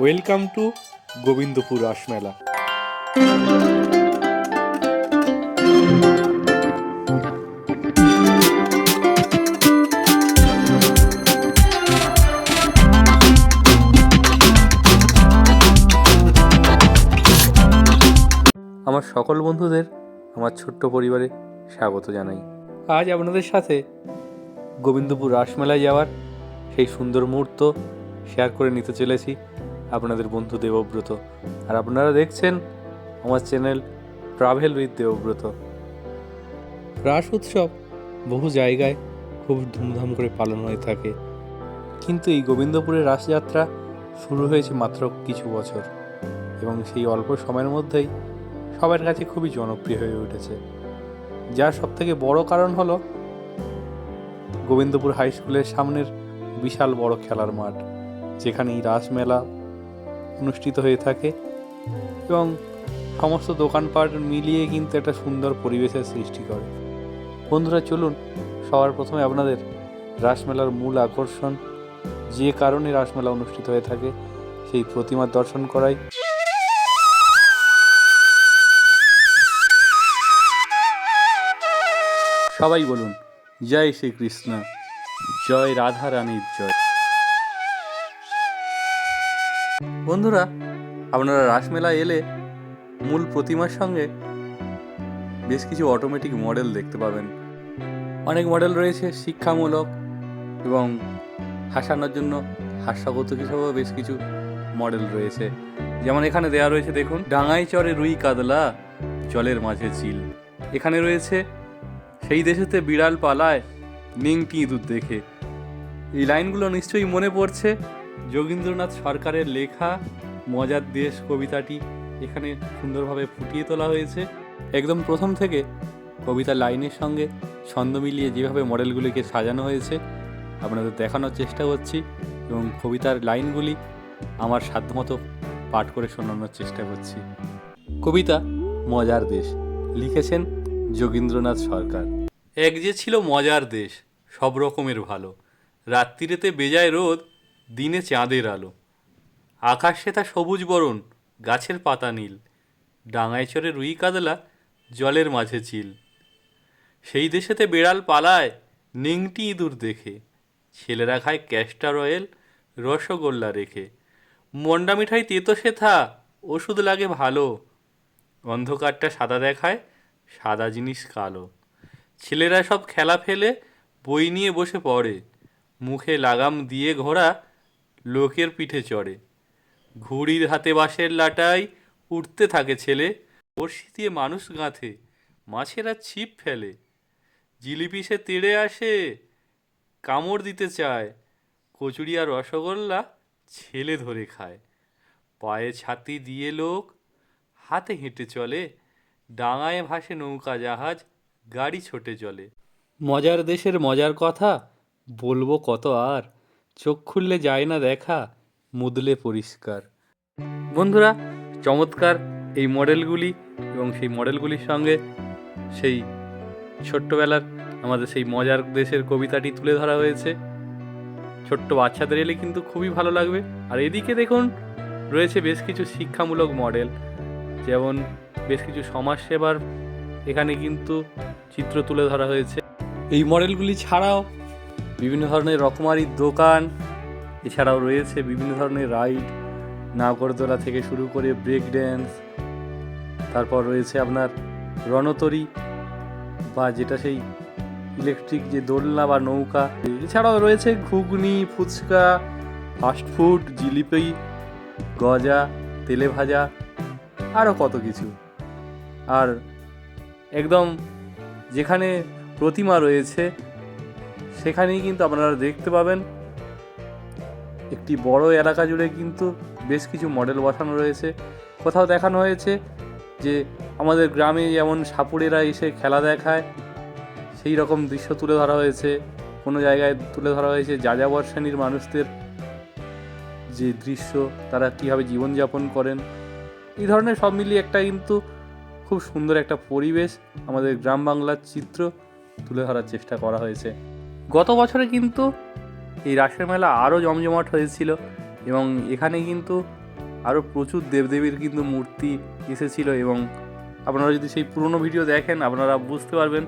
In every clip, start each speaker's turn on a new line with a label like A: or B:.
A: Welcome to Gobindapur Rasmela আমার সকল বন্ধুদের আমার ছোট্ট পরিবারে স্বাগত জানাই। আজ আপনাদের সাথে গোবিন্দপুর রাসমেলায় যাওয়ার সেই সুন্দর মুহূর্ত শেয়ার করে নিতে চলেছি। আপনাদের বন্ধু দেবব্রত। আর আপনারা দেখছেন আমার চ্যানেল ট্রাভেল উইথ দেবব্রত। রাস উৎসব বহু জায়গায় খুব ধুমধাম করে পালন হয়ে থাকে। কিন্তু এই গোবিন্দপুরের রাসযাত্রা শুরু হয়েছে মাত্র কিছু বছর। এবং সেই অল্প সময়ের মধ্যেই সবার কাছে খুবই জনপ্রিয় হয়ে উঠেছে। যার সবথেকে বড় কারণ হলো গোবিন্দপুর হাই স্কুলের সামনের বিশাল বড় খেলার মাঠ যেখানে এই রাসমেলা অনুষ্ঠিত হয়ে থাকে এবং সমস্ত দোকানপাট মিলিয়ে কিন্তু একটা সুন্দর পরিবেশের সৃষ্টি করে। বন্ধুরা, চলুন সবার প্রথমে আপনাদের রাসমেলার মূল আকর্ষণ, যে কারণে রাসমেলা অনুষ্ঠিত হয়ে থাকে, সেই প্রতিমার দর্শন করাই। সবাই বলুন, জয় শ্রীকৃষ্ণ, জয় রাধা রানীর জয়। বন্ধুরা, আপনারা রাসমেলা এলে মূল প্রতিমার সঙ্গে বেশ কিছু অটোমেটিক মডেল দেখতে পাবেন। অনেক মডেল রয়েছে শিক্ষামূলক এবং হাসানোর জন্য হাস্যগত হিসাবেও বেশ কিছু মডেল রয়েছে। যেমন এখানে দেয়া রয়েছে, দেখুন ডাঙাই চরে রুই কাতলা, জলের মাঝে চিল। এখানে রয়েছে, সেই দেশেতে বিড়াল পালায় নিংটি ইঁদুর দেখে। এই লাইনগুলো নিশ্চয়ই মনে পড়ছে। যোগীন্দ্রনাথ সরকারের লেখা মজার দেশ কবিতাটি এখানে সুন্দরভাবে ফুটিয়ে তোলা হয়েছে। একদম প্রথম থেকে কবিতার লাইনের সঙ্গে ছন্দ মিলিয়ে যেভাবে মডেলগুলিকে সাজানো হয়েছে, আপনাদের দেখানোর চেষ্টা করছি এবং কবিতার লাইনগুলি আমার সাধ্যমতো পাঠ করে শোনানোর চেষ্টা করছি। কবিতা মজার দেশ, লিখেছেন যোগীন্দ্রনাথ সরকার। এক যে ছিল মজার দেশ, সব রকমের ভালো। রাত্রিরেতে বেজায় রোদ দিনে চাঁদের আলো। আকাশে তা সবুজ বরণ, গাছের পাতা নীল। ডাঙায় চড়ে রুই কাদলা জলের মাঝে চিল। সেই দেশেতে বেড়াল পালায়, নিংটি ইঁদুর দেখে। ছেলেরা খায় ক্যাস্টার অয়েল রসগোল্লা রেখে। মন্ডা মিঠাই তেতো সেথা, ওষুধ লাগে ভালো। অন্ধকারটা সাদা দেখায়, সাদা জিনিস কালো। ছেলেরা সব খেলা ফেলে, বই নিয়ে বসে পড়ে। মুখে লাগাম দিয়ে ঘোড়া লোকের পিঠে চড়ে। ঘুড়ির হাতে বাঁশের লাটাই উঠতে থাকে ছেলে। বড়শি দিয়ে মানুষ গাঁথে, মাছেরা ছিপ ফেলে। জিলিপি সে তেড়ে আসে, কামড় দিতে চায়। কচুরি আর রসগোল্লা ছেলে ধরে খায়। পায়ে ছাতি দিয়ে লোক হাতে হেঁটে চলে। ডাঙায় ভাসে নৌকা জাহাজ, গাড়ি ছোটে চলে। মজার দেশের মজার কথা বলব কত আর? চোখ খুললে যায় না দেখা মুদলে পরিষ্কার। বন্ধুরা চমৎকার এই মডেলগুলি এবং সেই মডেলগুলির সঙ্গে সেই ছোট্টবেলার আমাদের সেই মজার দেশের কবিতাটি তুলে ধরা হয়েছে। ছোট্ট বাচ্চাদের এলে কিন্তু খুবই ভালো লাগবে। আর এদিকে দেখুন রয়েছে বেশ কিছু শিক্ষামূলক মডেল। যেমন বেশ কিছু সমাজসেবার এখানে কিন্তু চিত্র তুলে ধরা হয়েছে। এই মডেলগুলি ছাড়াও বিভিন্ন ধরনের রকমারি দোকান, এছাড়াও রয়েছে বিভিন্ন ধরনের রাইড, নাগরদোলা থেকে শুরু করে ব্রেক ড্যান্স তারপর রয়েছে আপনার রণতরী বা যেটা সেই ইলেকট্রিক যে দোলনা বা নৌকা। এছাড়াও রয়েছে ঘুগনি, ফুচকা ফাস্টফুড জিলিপি, গজা, তেলে ভাজা আরও কত কিছু। আর একদম যেখানে প্রতিমা রয়েছে সেখানেই কিন্তু আপনারা দেখতে পাবেন একটি বড় এলাকা জুড়ে কিন্তু বেশ কিছু মডেল বসানো রয়েছে। কোথাও দেখানো হয়েছে যে আমাদের গ্রামে যেমন সাপুড়েরা এসে খেলা দেখায়, সেই রকম দৃশ্য তুলে ধরা হয়েছে। কোনো জায়গায় তুলে ধরা হয়েছে যাযাবর শ্রেণির মানুষদের যে দৃশ্য, তারা কীভাবে জীবনযাপন করেন। এই ধরনের সব মিলিয়ে একটা কিন্তু খুব সুন্দর একটা পরিবেশ আমাদের গ্রাম বাংলার চিত্র তুলে ধরার চেষ্টা করা হয়েছে। গত বছরে কিন্তু এই রাসের মেলা আরও জমজমাট হয়েছিল এবং এখানে কিন্তু আরও প্রচুর দেবদেবীর কিন্তু মূর্তি এসেছিল এবং আপনারা যদি সেই পুরনো ভিডিও দেখেন, আপনারা বুঝতে পারবেন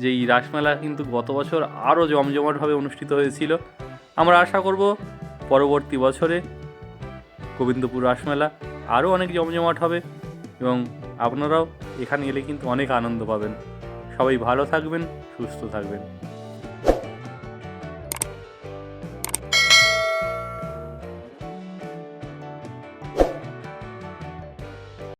A: যে এই রাসমেলা কিন্তু গত বছর আরও জমজমাটভাবে অনুষ্ঠিত হয়েছিল। আমরা আশা করব পরবর্তী বছরে গোবিন্দপুর রাসমেলা আরও অনেক জমজমাট হবে এবং আপনারাও এখানে এলে কিন্তু অনেক আনন্দ পাবেন। সবাই ভালো থাকবেন, সুস্থ থাকবেন।